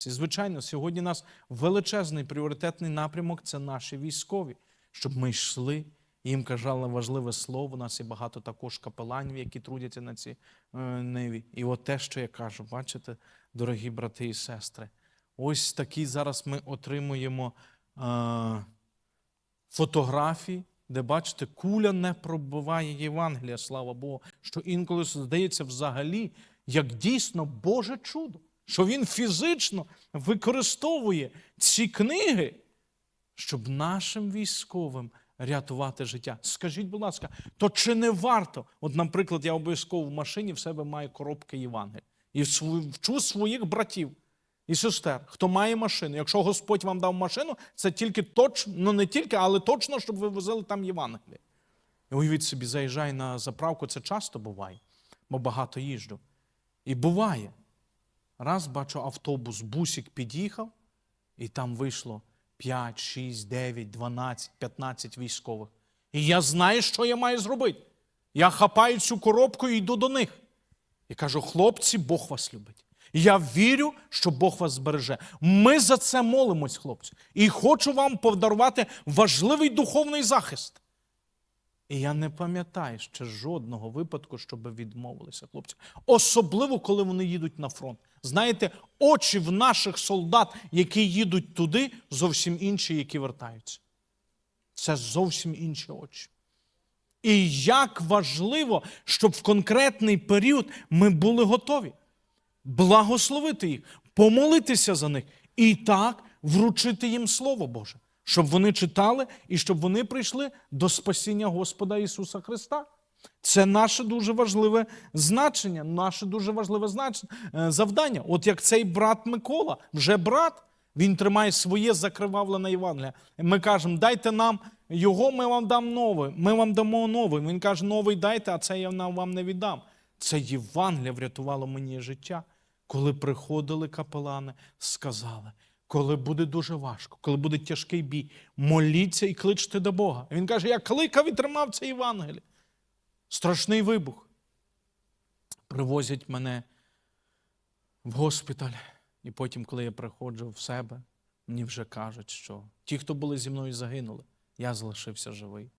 Звичайно, сьогодні нас величезний пріоритетний напрямок це наші військові, щоб ми йшли. Їм казали важливе слово. У нас є багато також капеланів, які трудяться на цій е, ниві. І от те, що я кажу, бачите, дорогі брати і сестри, ось такі зараз ми отримуємо е, фотографії, де бачите, куля не пробиває Євангелія, слава Богу, що інколи здається взагалі, як дійсно Боже чудо, що він фізично використовує ці книги, щоб нашим військовим рятувати життя. Скажіть, будь ласка, то чи не варто? От, наприклад, я обов'язково в машині в себе маю коробки Євангелія і вчу своїх братів і сестер, хто має машину. Якщо Господь вам дав машину, це тільки точно, ну не тільки, але точно, щоб ви возили там Євангеліє. І уявіть собі, заїжджай на заправку, це часто буває, бо багато їжджу. І буває. Раз бачу автобус, бусик під'їхав, і там вийшло 5, 6, 9, 12, 15 військових. І я знаю, що я маю зробити. Я хапаю цю коробку і йду до них. І кажу: хлопці, Бог вас любить. Я вірю, що Бог вас збереже. Ми за це молимось, хлопці. І хочу вам подарувати важливий духовний захист. І я не пам'ятаю ще жодного випадку, щоб відмовилися хлопці. Особливо, коли вони їдуть на фронт. Знаєте, очі в наших солдат, які їдуть туди, зовсім інші, які вертаються. Це зовсім інші очі. І як важливо, щоб в конкретний період ми були готові благословити їх, помолитися за них і так вручити їм Слово Боже, щоб вони читали і щоб вони прийшли до спасіння Господа Ісуса Христа. Це наше дуже важливе значення, наше дуже важливе значення, завдання. От як цей брат Микола, вже брат, він тримає своє закривавлене Євангелія. Ми кажемо, дайте нам його, ми вам дам нове. Ми вам дамо нове. Він каже, новий дайте, а це я вам не віддам. Це Євангелія врятувало мені життя. Коли приходили капелани, сказали, коли буде дуже важко, коли буде тяжкий бій, моліться і кличте до Бога. Він каже, я кликав і тримав це Євангеліє. Страшний вибух. Привозять мене в госпіталь. І потім, коли я приходжу в себе, мені вже кажуть, що ті, хто були зі мною, загинули. Я залишився живий.